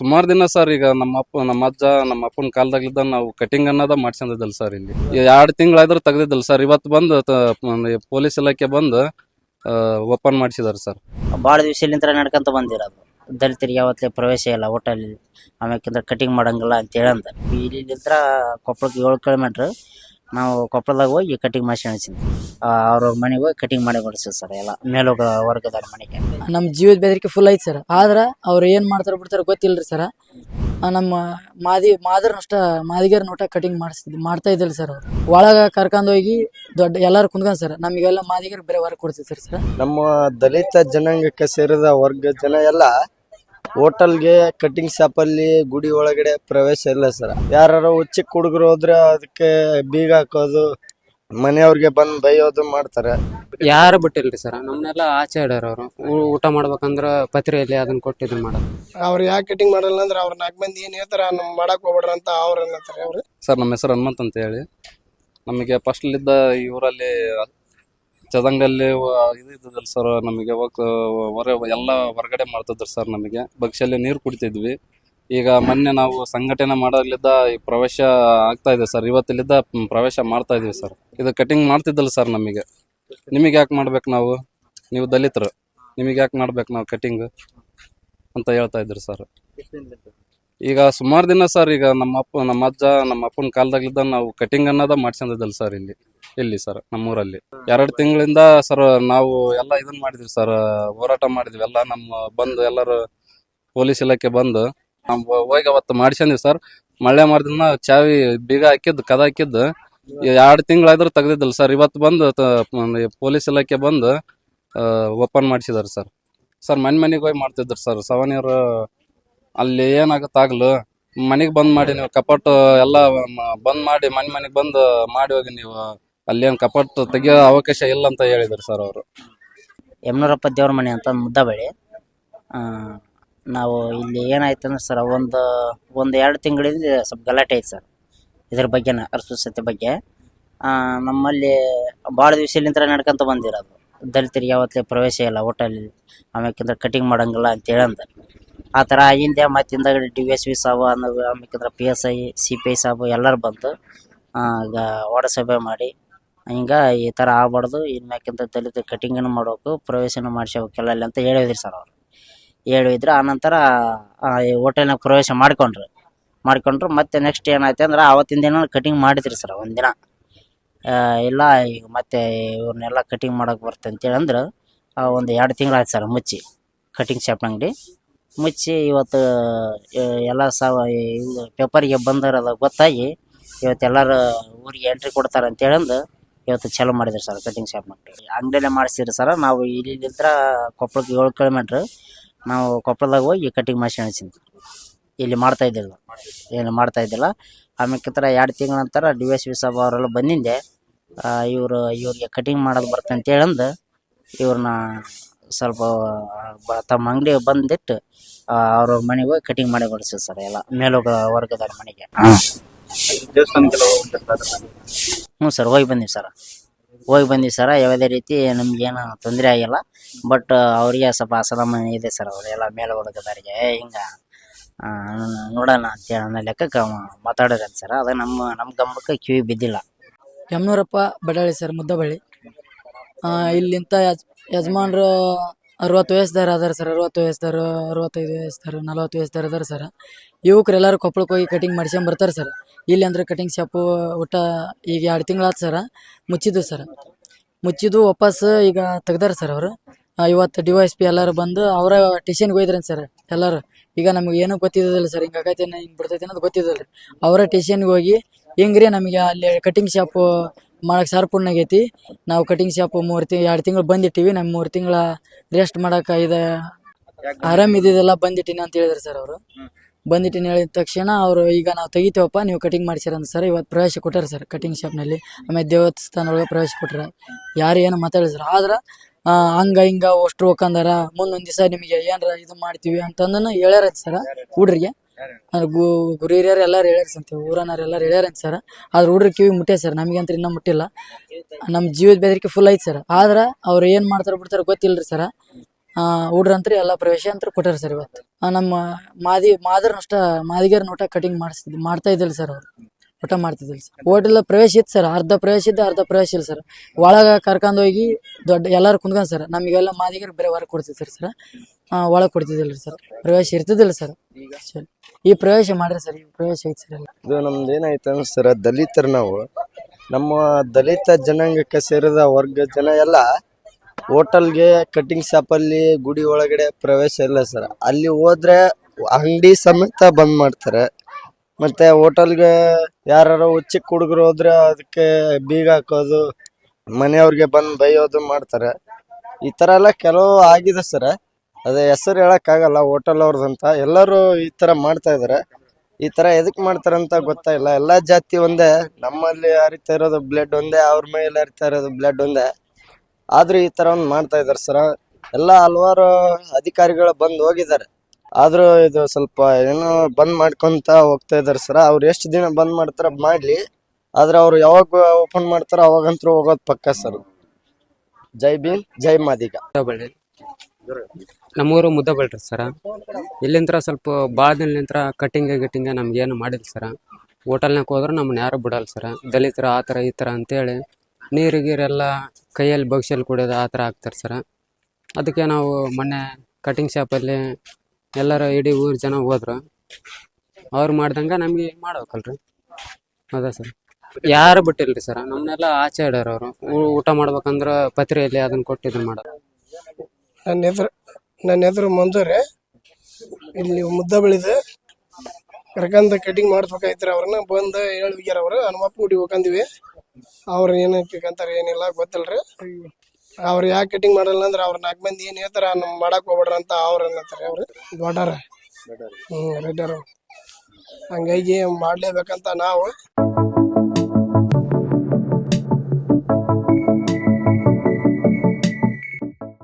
ಸುಮಾರು ದಿನ ಸರ್, ಈಗ ನಮ್ಮ ಅಪ್ಪ, ನಮ್ಮ ಅಜ್ಜ, ನಮ್ಮ ಅಪ್ಪನ ಕಾಲದಾಗ್ಲಿದ್ದ ನಾವು ಕಟಿಂಗ್ ಅನ್ನೋದ ಮಾಡ್ಸ್ಕೊಂಡಿದ್ದಲ್ಲ ಸರ್ ಇಲ್ಲಿ. ಎರಡು ತಿಂಗಳಾದ್ರೂ ತೆಗ್ದಿದ್ದಲ್ಲ ಸರ್. ಇವತ್ತು ಬಂದು ಪೊಲೀಸ್ ಇಲಾಖೆ ಬಂದು ಓಪನ್ ಮಾಡಿಸಿದಾರೆ ಸರ್. ಬಹಳ ದಿವಸಲಿಂದ ನಡ್ಕೊಂತ ಬಂದಿರೋದು ದಲಿತರಿಗೆ ಯಾವತ್ತೇ ಪ್ರವೇಶ ಇಲ್ಲ ಹೋಟೆಲ್ ಆಮೇಲೆ ಕಟಿಂಗ್ ಮಾಡಂಗಿಲ್ಲ ಅಂತ ಹೇಳಂದ. ಇಲ್ಲಿಂದ ಕೊಪ್ಪಳಕ್ಕೆ ಏಳು ಕಿಲೋಮೀಟ್ರ್ ನಾವು ಕೊಪ್ಪಳದಾಗ ಹೋಗಿ ಕಟಿಂಗ್ ಮಾಡಿಸಿ ಹಚ್ಚಿದ್ವಿ ಅವ್ರ ಮನೆಗೆ ಹೋಗಿ ಕಟಿಂಗ್ ಮಾಡಿ ಕೊಡಿಸ್ತೀವಿ ಸರ್ ಎಲ್ಲ. ಮೇಲೋಗ ವರ್ಗದವ್ರ ಮನೆಗೆ. ನಮ್ಮ ಜೀವದ ಬೆದರಿಕೆ ಫುಲ್ ಐತಿ ಸರ್. ಆದ್ರೆ ಅವ್ರು ಏನು ಮಾಡ್ತಾರೆ ಬಿಡ್ತಾರೆ ಗೊತ್ತಿಲ್ರಿ ಸರ್. ನಮ್ಮ ಮಾದಿ ಮಾದರ್ ಅಷ್ಟ ಮಾದಿಗರ ನೋಟ ಕಟಿಂಗ್ ಮಾಡಿಸ್ತಿದ್ವಿ ಮಾಡ್ತಾ ಇದ್ದಿಲ್ಲ ಸರ್ ಅವ್ರು. ಒಳಗ ಕರ್ಕೊಂಡ್ ಹೋಗಿ ದೊಡ್ಡ ಎಲ್ಲಾರು ಕುಂದ್ಕೊಂಡ್ ಸರ್. ನಮಗೆಲ್ಲ ಮಾದಿಗಾರ ಬೇರೆ ವರ್ಕ್ ಕೊಡ್ತಿದ್ರು ಸರ್. ನಮ್ಮ ದಲಿತ ಜನಾಂಗಕ್ಕೆ ಸೇರಿದ ವರ್ಗ ಜನ ಎಲ್ಲ ಹೋಟೆಲ್ಗೆ ಕಟಿಂಗ್ ಶಾಪ್ ಅಲ್ಲಿ ಗುಡಿ ಒಳಗಡೆ ಪ್ರವೇಶ ಇಲ್ಲ ಸರ್. ಯಾರು ಚಿಕ್ಕ ಹುಡುಗರು ಹೋದ್ರೆ ಅದಕ್ಕೆ ಬೀಗ ಹಾಕೋದು ಮನೆಯವ್ರಿಗೆ ಬಂದ್ ಬೈಯೋದು ಮಾಡ್ತಾರೆ. ಯಾರು ಬಿಟ್ಟಿಲ್ರಿ ಸರ್? ನಮ್ಮನ್ನೆಲ್ಲ ಆಚೆ ಇಡ್ಯಾರ ಅವರು ಊಟ ಮಾಡ್ಬೇಕಂದ್ರ ಪತ್ರೆಯಲ್ಲಿ ಅದನ್ನ ಕೊಟ್ಟು ಇದನ್ನ ಮಾಡೋದು. ಅವ್ರು ಯಾಕೆ ಕಟಿಂಗ್ ಮಾಡಲ್ಲ ಅಂದ್ರೆ ಅವ್ರ ನಾಲ್ಕು ಮಂದಿ ಏನ್ ಹೇಳ್ತಾರ ನಮ್ ಮಾಡಕ್ ಹೋಗ್ಬೇಡ್ರ ಅಂತ ಅವ್ರ ಏನಂತಾರೆ ಅವ್ರು? ಸರ್ ನಮ್ಮ ಹೆಸರು ಹನುಮಂತ್ ಅಂತ ಹೇಳಿ. ನಮಗೆ ಫಸ್ಟ್ಲಿದ್ದ ಈ ಊರಲ್ಲಿ ಚದಂಗಲ್ಲಿ ಇದು ಇದ್ದದಲ್ಲ ಸರ್ ನಮಗೆ ಹೊರ, ಎಲ್ಲ ಹೊರಗಡೆ ಮಾಡ್ತಿದ್ರು ಸರ್ ನಮಗೆ. ಬಗ್ಸಲ್ಲಿ ನೀರು ಕುಡಿತಿದ್ವಿ. ಈಗ ಮೊನ್ನೆ ನಾವು ಸಂಘಟನೆ ಮಾಡೋದ್ಲಿದ್ದ ಈ ಪ್ರವೇಶ ಆಗ್ತಾ ಇದೆ ಸರ್ ಇವತ್ತಿಲ್ಲಿದ್ದ ಪ್ರವೇಶ ಮಾಡ್ತಾ ಇದೀವಿ ಸರ್ ಇದು ಕಟಿಂಗ್ ಮಾಡ್ತಿದ್ದಲ್ಲ ಸರ್ ನಮಗೆ. ನಿಮಗೆ ಯಾಕೆ ಮಾಡ್ಬೇಕು ನಾವು? ನೀವು ದಲಿತರು. ನಿಮಗೆ ಯಾಕೆ ಮಾಡ್ಬೇಕು ನಾವು ಕಟಿಂಗ್ ಅಂತ ಹೇಳ್ತಾ ಇದ್ರು ಸರ್ ಈಗ ಸುಮಾರು ದಿನ ಸರ್, ಈಗ ನಮ್ಮ ಅಪ್ಪ, ನಮ್ಮ ಅಜ್ಜ, ನಮ್ಮ ಅಪ್ಪನ ಕಾಲದಾಗ್ಲಿದ್ದ ನಾವು ಕಟಿಂಗ್ ಅನ್ನೋದ ಮಾಡ್ಸಂದಿದ್ದಲ್ಲ ಸರ್ ಇಲ್ಲಿ ಇಲ್ಲಿ ಸರ್, ನಮ್ಮೂರಲ್ಲಿ. ಎರಡು ತಿಂಗಳಿಂದ ಸರ್, ನಾವು ಎಲ್ಲ ಇದನ್ನ ಮಾಡಿದ್ವಿ ಸರ್, ಹೋರಾಟ ಮಾಡಿದ್ವಿ. ಎಲ್ಲ ನಮ್ಮ ಬಂದು, ಎಲ್ಲರೂ ಪೊಲೀಸ್ ಇಲಾಖೆ ಬಂದು, ನಾವು ಹೋಗಿ ಅವತ್ತು ಮಾಡ್ಸಂದಿವಿ ಸರ್. ಮಳೆ ಮಾಡಿದ್ನ ಚಾವಿ ಬೀಗ ಹಾಕಿದ್ದು, ಕದ ಹಾಕಿದ್ದು ಎರಡು ತಿಂಗಳಾದ್ರೂ ತೆಗ್ದಿದ್ದಲ್ಲ ಸರ್. ಇವತ್ತು ಬಂದು ಪೊಲೀಸ್ ಇಲಾಖೆ ಬಂದು ಓಪನ್ ಮಾಡಿಸಿದಾರೆ ಸರ್. ಸರ್ ಮನೆ ಮನೆಗೆ ಹೋಗಿ ಮಾಡ್ತಿದ್ರು ಸರ್. ಸವನಿಯವರು ಅಲ್ಲಿ ಏನಾಗತ್ತಾಗ್ಲು ಮನೆಗೆ ಬಂದ್ ಮಾಡಿ ನೀವು ಕಪಾಟು ಎಲ್ಲ ಬಂದ್ ಮಾಡಿ ಮನೆ ಮನೆಗೆ ಬಂದು ಮಾಡಿ ಹೋಗಿ ನೀವು. ಅಲ್ಲೇನು ಕಪಾಟು ತೆಗಿಯೋ ಅವಕಾಶ ಇಲ್ಲ ಅಂತ ಹೇಳಿದ್ರು ಸರ್ ಅವರು. ಯಮನೂರಪ್ಪ ದೇವ್ರ ಮನೆ ಅಂತ ಮುದ್ದಾಬಳಿ ನಾವು ಇಲ್ಲಿ ಏನಾಯ್ತು ಅಂದ್ರೆ ಸರ್, ಒಂದು ಒಂದು ಎರಡು ತಿಂಗಳಿಂದ ಸ್ವಲ್ಪ ಗಲಾಟೆ ಐತೆ ಸರ್. ಇದ್ರ ಬಗ್ಗೆನ ಅಸ್ಪೃಶ್ಯತೆ ಬಗ್ಗೆ. ನಮ್ಮಲ್ಲಿ ಭಾಳ ದಿವಸಲಿಂದ ನಡ್ಕೊಂತ ಬಂದಿರೋದು. ದಲಿತರಿಗೆ ಯಾವತ್ತೇ ಪ್ರವೇಶ ಇಲ್ಲ, ಹೋಟೆಲ್ ಆಮೇಲೆ ಕಟಿಂಗ್ ಮಾಡಂಗಿಲ್ಲ ಅಂತ ಹೇಳಂದ ಆ ಥರ ಆಗಿಂದೆ ಮತ್ತೆ ಹಿಂದಗಡೆ ಡಿ ಎಸ್ ವಿ ಸಾಬು ಅನ್ನೋದು ಆಮೇಕಂದ್ರೆ P S I C P I ಸಾಬು ಎಲ್ಲರೂ ಬಂದು ಗ ವಾರ್ಡ ಸಭೆ ಮಾಡಿ. ಹಿಂಗ ಈ ಥರ ಆಗ್ಬಾರ್ದು. ಇನ್ಮ್ಯಾಕಿಂತ ದಲಿತ ಕಟಿಂಗನ್ನು ಮಾಡಬೇಕು ಪ್ರವೇಶನ ಮಾಡಿಸಬೇಕು ಅಲ್ಲಿ ಅಂತ ಹೇಳಿದ್ರಿ ಸರ್ ಅವ್ರು. ಹೇಳಿದ್ರು. ಆನಂತರ ಈ ಹೋಟೆಲ್ನಾಗ ಪ್ರವೇಶ ಮಾಡ್ಕೊಂಡ್ರು. ಮಾಡ್ಕೊಂಡ್ರು. ಮತ್ತೆ ನೆಕ್ಸ್ಟ್ ಏನಾಯ್ತು ಅಂದ್ರೆ ಆವತ್ತಿನ ದಿನ ಕಟಿಂಗ್ ಮಾಡಿದ್ರಿ ಸರ್ ಒಂದಿನ. ಇಲ್ಲ ಈಗ ಮತ್ತೆ ಇವ್ರನ್ನೆಲ್ಲ ಕಟಿಂಗ್ ಮಾಡೋಕೆ ಬರುತ್ತೆ ಅಂತೇಳಿ ಅಂದ್ರೆ. ಆ, ಒಂದು ಎರಡು ತಿಂಗಳಾಯ್ತು ಸರ್ ಮುಚ್ಚಿ ಕಟಿಂಗ್ ಶಾಪ್ ಅಂಗಡಿ. ಮುಚ್ಚಿ ಇವತ್ತು ಎಲ್ಲ ಸಾವ ಇದು ಪೇಪರಿಗೆ ಬಂದಿರೋದು ಗೊತ್ತಾಗಿ ಇವತ್ತು ಎಲ್ಲರೂ ಊರಿಗೆ ಎಂಟ್ರಿ ಕೊಡ್ತಾರೆ ಅಂತೇಳಂದು ಇವತ್ತು ಚಾಲೂ ಮಾಡಿದ್ರು ಸರ್ ಕಟಿಂಗ್ ಶಾಪ್ ಮಾಡಿ ಅಂಗಡಿಯಲ್ಲೇ ಮಾಡಿಸಿದ್ರು ಸರ್. ನಾವು ಇಲ್ಲಿ ಇಲ್ಲಿಂದ ಕೊಪ್ಪಳಕ್ಕೆ ಏಳು ಕಿಲೋಮೀಟ್ರ್ ನಾವು ಕೊಪ್ಪಳದಾಗ ಹೋಗಿ ಕಟಿಂಗ್ ಮಾಡ್ಸ್ಕೊಂಡ್ಸಿದ್ವಿ ಇಲ್ಲಿ ಮಾಡ್ತಾ ಇದ್ದಿಲ್ಲ. ಏನು ಮಾಡ್ತಾ ಇದ್ದಿಲ್ಲ. ಆಮೇಲೆ ಎರಡು ತಿಂಗಳ ನಂತರ ಡಿ ಎಸ್ ವಿ ಸಾಬ್ ಅವರೆಲ್ಲ ಬಂದಿದ್ದೆ. ಇವರು, ಇವ್ರಿಗೆ ಕಟಿಂಗ್ ಮಾಡೋದು ಬರ್ತಂತೇಳಂದು ಇವ್ರನ್ನ ಸ್ವಲ್ಪ ಬ- ತಮ್ಮ ಅಂಗಡಿ ಬಂದಿಟ್ಟು ಅವ್ರ ಮನೆಗೆ ಹೋಗಿ ಕಟಿಂಗ್ ಮಾಡಿ ಕೊಡಿಸ್ತೀವಿ ಸರ್ ಎಲ್ಲ ಮೇಲೋಗ ವರ್ಗದವ್ರ ಮನೆಗೆ. ಹ್ಞೂ ಸರ್ ಹೋಗಿ ಬಂದೀವಿ ಸರ್. ಹೋಗಿ ಬಂದೀವಿ ಸರ್ ಯಾವುದೇ ರೀತಿ ನಮ್ಗೇನು ತೊಂದರೆ ಆಗಿಲ್ಲ. ಬಟ್ ಅವರಿಗೆ ಸ್ವಲ್ಪ ಅಸಮಾಧಾನ ಇದೆ ಸರ್ ಅವರೆಲ್ಲ ಮೇಲೆ ವರ್ಗದವರಿಗೆ ಹಿಂಗೆ ನೋಡೋಣ ಅಂತ ಅನ್ನೋ ಲೆಕ್ಕಕ್ಕೆ ಮಾತಾಡೋದಂತ ಸರ್. ಅದು ನಮ್ಮ ನಮ್ಮ ಗಮನಕ್ಕೆ ಕಿವಿ ಬಿದ್ದಿಲ್ಲ. ಯಮನೂರಪ್ಪ ಬಡಾಳಿ ಸರ್ ಮುದ್ದಬಳ್ಳಿ. ಆ, ಇಲ್ಲಿಂತ ಯಜಮಾನ್ರು ಅರವತ್ತು ವಯಸ್ಸದಾರ ಅದಾರ ಸರ್, ಅರವತ್ತು ವಯಸ್ಸದಾರು ಅರವತ್ತೈದು ವಯಸ್ಸದಾರು ನಲವತ್ತು ವಯಸ್ಸದಾರ ಅದಾರ ಸರ್. ಯುವಕರು ಎಲ್ಲರೂ ಕೊಪ್ಪಳಕ್ಕೆ ಹೋಗಿ ಕಟಿಂಗ್ ಮಾಡ್ಸ್ಕೊಂಡ್ ಬರ್ತಾರೆ ಸರ್. ಇಲ್ಲಿ ಅಂದ್ರೆ ಕಟಿಂಗ್ ಶಾಪು ಊಟ ಈಗ ಎರಡು ತಿಂಗಳಾತು ಸರ್ ಮುಚ್ಚಿದ್ದು ಸರ್. ಮುಚ್ಚಿದ್ದು ವಾಪಸ್ ಈಗ ತೆಗ್ದಾರ ಸರ್ ಅವರು. ಇವತ್ತು ಡಿ ವೈಸ್ ಪಿ ಎಲ್ಲರೂ ಬಂದು ಅವರ ಟೇಷನ್ಗೆ ಹೋಯ್ದ್ರಿ ಸರ್ ಎಲ್ಲರೂ. ಈಗ ನಮಗೆ ಏನೂ ಗೊತ್ತಿದ್ದಿಲ್ಲ ಸರ್, ಹಿಂಗೆ ಆಗೈತೆ ಹಿಂಗೆ ಬಿಡ್ತೈತೆ ಅನ್ನೋದು ಗೊತ್ತಿದ್ದಿಲ್ಲ ರೀ. ಅವರ ಟೇಷನ್ಗೆ ಹೋಗಿ ಹೆಂಗ್ರಿ ನಮಗೆ ಅಲ್ಲಿ ಕಟಿಂಗ್ ಶಾಪ್ ಮಾಡಕ್ಕೆ ಸಾರ್ಪುಣ್ಣ ಆಗೈತಿ. ನಾವು ಕಟಿಂಗ್ ಶಾಪ್ ಮೂರು ತಿಂಗ್, ಎರಡು ತಿಂಗಳು ಬಂದಿಟ್ಟಿವಿ. ನಮ್ಮ ಮೂರು ತಿಂಗಳ ರೆಸ್ಟ್ ಮಾಡಕ್ಕೆ ಇದ ಆರಾಮ್ ಇದ್ದಿದ್ದೆಲ್ಲ ಬಂದಿಟ್ಟಿನಿ ಅಂತ ಹೇಳಿದ್ರು ಸರ್ ಅವರು. ಬಂದಿಟ್ಟಿನಿ ಹೇಳಿದ ತಕ್ಷಣ ಅವರು, ಈಗ ನಾವು ತೆಗಿತೀವಪ್ಪ, ನೀವು ಕಟಿಂಗ್ ಮಾಡ್ಸಿರ ಅಂತ ಸರ್ ಇವತ್ತು ಪ್ರವೇಶ ಕೊಟ್ಟಾರ ಸರ್ ಕಟಿಂಗ್ ಶಾಪ್ನಲ್ಲಿ ಆಮೇಲೆ ದೇವಸ್ಥಾನ ಒಳಗೆ ಪ್ರವೇಶ ಕೊಟ್ಟಾರ ಯಾರು ಏನು ಮಾತಾಡಿದ್ರು ಸರ್ ಆದ್ರೆ ಹಂಗ ಹಿಂಗ ಅಷ್ಟ್ರು ಹೋಗಂದಾರ ಮುಂದೊಂದು ದಿವಸ ನಿಮಗೆ ಏನಾರ ಇದು ಮಾಡ್ತೀವಿ ಅಂತಂದನು ಹೇಳ್ಯಾರ ಸರ್ ಹುಡ್ರಿಗೆ ಗು ಗುರು ಹಿರಿಯರು ಎಲ್ಲರೂ ಹೇಳ್ಯಾರ ಸಂತೆ, ಊರನವ್ರು ಎಲ್ಲಾರು ಹೇಳ್ಯಾರ ಸರ್ ಆದ್ರೆ ಹುಡ್ರಿಗೆ ಕಿವಿ ಮುಟ್ಟೆ ಸರ್ ನಮಗಂತೂ ಇನ್ನೂ ಮುಟ್ಟಿಲ್ಲ. ನಮ್ಮ ಜೀವದ ಬೆದರಿಕೆ ಫುಲ್ ಐತಿ ಸರ್ ಆದ್ರೆ ಅವ್ರು ಏನು ಮಾಡ್ತಾರೆ ಬಿಡ್ತಾರೆ ಗೊತ್ತಿಲ್ರಿ ಸರ್ ಹುಡ್ರಂತ್ರಿ ಎಲ್ಲ ಪ್ರವೇಶ ಅಂತ ಕೊಟ್ಟಾರ ಸರ್ ಇವತ್ತು. ನಮ್ಮ ಮಾದಿ ಮಾದರ್ ನಷ್ಟ ಮಾದಿಗರ ನೋಟ ಕಟಿಂಗ್ ಮಾಡಿಸ್ತಿದ್ ಮಾಡ್ತಾ ಇದ್ದಿಲ್ಲ ಸರ್ ಅವ್ರು. ಊಟ ಮಾಡ್ತಿದ್ದಿಲ್ಲ ಸರ್. ಹೋಟೆಲ್ ಪ್ರವೇಶ ಇತ್ತು ಸರ್. ಅರ್ಧ ಪ್ರವೇಶ ಇದ್ದ ಅರ್ಧ ಪ್ರವೇಶ ಇಲ್ಲ ಸರ್. ಒಳಗ ಕರ್ಕೊಂಡು ಹೋಗಿ ದೊಡ್ಡ ಎಲ್ಲರೂ ಕುಂದ್ಕೊಂಡು ಸರ್. ನಮಗೆಲ್ಲ ಮಾದಿಗರು ಬೇರೆ ಹೊರಗೆ ಕೊಡ್ತಿದ್ರು ಸರ್. ಒಳಗೆ ಕೊಡ್ತಿದ್ದಿಲ್ಲ ಸರ್. ಪ್ರವೇಶ ಇರ್ತಿದ್ದಿಲ್ಲ ಸರ್. ಈ ಪ್ರವೇಶ ಮಾಡ್ರಿ ಸರ್, ಈ ಪ್ರವೇಶ ಐತಿ ಸರ್ ಇದು ನಮ್ದು ಏನಾಯ್ತು ಅಂದ್ರೆ ಸರ್, ದಲಿತರು ನಾವು. ನಮ್ಮ ದಲಿತ ಜನಾಂಗಕ್ಕೆ ಸೇರಿದ ವರ್ಗ ಜನ ಎಲ್ಲ ಹೋಟೆಲ್ಗೆ, ಕಟಿಂಗ್ ಶಾಪಲ್ಲಿ, ಗುಡಿ ಒಳಗಡೆ ಪ್ರವೇಶ ಇಲ್ಲ ಸರ್. ಅಲ್ಲಿ ಹೋದ್ರೆ ಅಂಗಡಿ ಸಮೇತ ಬಂದ್ ಮಾಡ್ತಾರೆ. ಮತ್ತೆ ಹೋಟೆಲ್ಗೆ ಯಾರು ಹುಚ್ಚಿಕ್ ಹುಡುಗರು ಹೋದ್ರೆ ಅದಕ್ಕೆ ಬೀಗ ಹಾಕೋದು, ಮನೆಯವ್ರಿಗೆ ಬಂದು ಬೈಯೋದು ಮಾಡ್ತಾರೆ. ಈ ತರ ಎಲ್ಲ ಕೆಲವು ಆಗಿದೆ ಸರ್. ಅದೇ ಹೆಸರು ಹೇಳೋಕ್ಕಾಗಲ್ಲ, ಹೋಟೆಲ್ ಅವ್ರದಂತ ಎಲ್ಲರೂ ಈ ತರ ಮಾಡ್ತಾ ಇದ್ದಾರೆ ಈ ತರ ಎದಕ್ ಮಾಡ್ತಾರಂತ ಗೊತ್ತಾಗಿಲ್ಲ ಎಲ್ಲಾ ಜಾತಿ ಒಂದೇ. ನಮ್ಮಲ್ಲಿ ಹರಿತಾ ಇರೋದು ಬ್ಲಡ್ ಒಂದೇ, ಅವ್ರ ಮೇಲೆ ಹರಿತಾ ಇರೋದು ಬ್ಲಡ್ ಒಂದೇ. ಆದರೂ ಈ ತರ ಒಂದ್ ಮಾಡ್ತಾ ಇದ್ದಾರೆ ಸರ್. ಎಲ್ಲಾ ಹಲವಾರು ಅಧಿಕಾರಿಗಳು ಬಂದು ಹೋಗಿದ್ದಾರೆ. ಆದ್ರೂ ಇದು ಸ್ವಲ್ಪ ಏನೋ ಬಂದ್ ಮಾಡ್ಕೊಂತ ಹೋಗ್ತಾ ಇದಾರೆ ಸರ್. ಅವ್ರು ಎಷ್ಟು ದಿನ ಬಂದ್ ಮಾಡ್ತಾರ ಮಾಡ್ಲಿ. ಆದ್ರೆ ಅವ್ರು ಯಾವಾಗ ಓಪನ್ ಮಾಡ್ತಾರ ಅವಾಗಂತೂ ಹೋಗೋದ್ ಪಕ್ಕ ಸರ್. ಜೈ ಭೀಮ್, ಜೈ ಮಾದಿಗ. ನಮ್ಮೂರು ಮುದ್ದಬಳ್ರಿ ಸರ. ಇಲ್ಲಿಂತ್ರ ಸ್ವಲ್ಪ ಭಾಳ ದಿನಲಿಂತ್ರ ಕಟ್ಟಿಂಗ್ ಗಿಟ್ಟಿಂಗ ನಮ್ಗೆ ಏನು ಮಾಡಿಲ್ಲ ಸರ. ಹೋಟೆಲ್ನಾಗ ಹೋದ್ರೆ ನಮ್ಮನ್ನ ಯಾರು ಬಿಡಲ್ಲ ಸರ. ದಲಿತರ ಆ ಥರ ಈ ಥರ ಅಂತೇಳಿ ನೀರು ಗೀರೆಲ್ಲ ಕೈಯಲ್ಲಿ ಬಗ್ಸಲ್ಲಿ ಕುಡಿಯೋದು ಆ ಥರ ಆಗ್ತಾರೆ ಸರ. ಅದಕ್ಕೆ ನಾವು ಮೊನ್ನೆ ಕಟಿಂಗ್ ಶಾಪಲ್ಲಿ ಎಲ್ಲರ ಇಡೀ ಊರು ಜನ ಹೋದ್ರು. ಅವ್ರು ಮಾಡ್ದಂಗ ನಮಗೆ ಮಾಡ್ಬೇಕಲ್ರಿ. ಅದ ಸರ್? ಯಾರು ಬಿಟ್ಟಿಲ್ರಿ ಸರ್? ನಮ್ಮನ್ನೆಲ್ಲ ಆಚೆ ಇಡ್ಯಾರ ಅವರು. ಊಟ ಮಾಡ್ಬೇಕಂದ್ರೆ ಪತ್ರೆಯಲ್ಲಿ ಅದನ್ನ ಕೊಟ್ಟಿದ್ರು ಮಾಡ ನನ್ನ ಎದುರು ನನ್ನ ಎದುರು ಮಂಜೂರಿ. ಇಲ್ಲಿ ಮುದ್ದ ಬೆಳೆದು ಕರ್ಕಂದ ಕಟಿಂಗ್ ಮಾಡಿಸ್ಬೇಕಾಯ್ತಾರೆ ಅವ್ರನ್ನ. ಬಂದು ಹೇಳ್ಬಿಗ್ಯಾರ ಅವ್ರು, ಹನುಮಪ್ಪ ಗುಡಿ ಹೋಗಂದಿವಿ ಅವ್ರು ಏನಕ್ಕೆ ಅಂತಾರೆ ಏನಿಲ್ಲ ಗೊತ್ತಿಲ್ರಿ. ಅವ್ರು ಯಾಕೆ ಕಟಿಂಗ್ ಮಾಡಲ್ಲ ಅಂದ್ರೆ ಅವ್ರ ನಾಲ್ಕು ಮಂದಿ ಏನ್ ಹೇಳ್ತಾರ ನಮ್ ಮಾಡಕ್ ಹೋಗ್ಬೇಡ್ರ ಅಂತ ಅವ್ರ ಅನ್ನತ್ತಾರ ಅವ್ರು. ದೊಡ್ಡರ ಹ್ಮ್ ರೆಡ್ಡಾರ ಹಂಗಾಗಿ ಮಾಡ್ಲೇಬೇಕಂತ ನಾವು.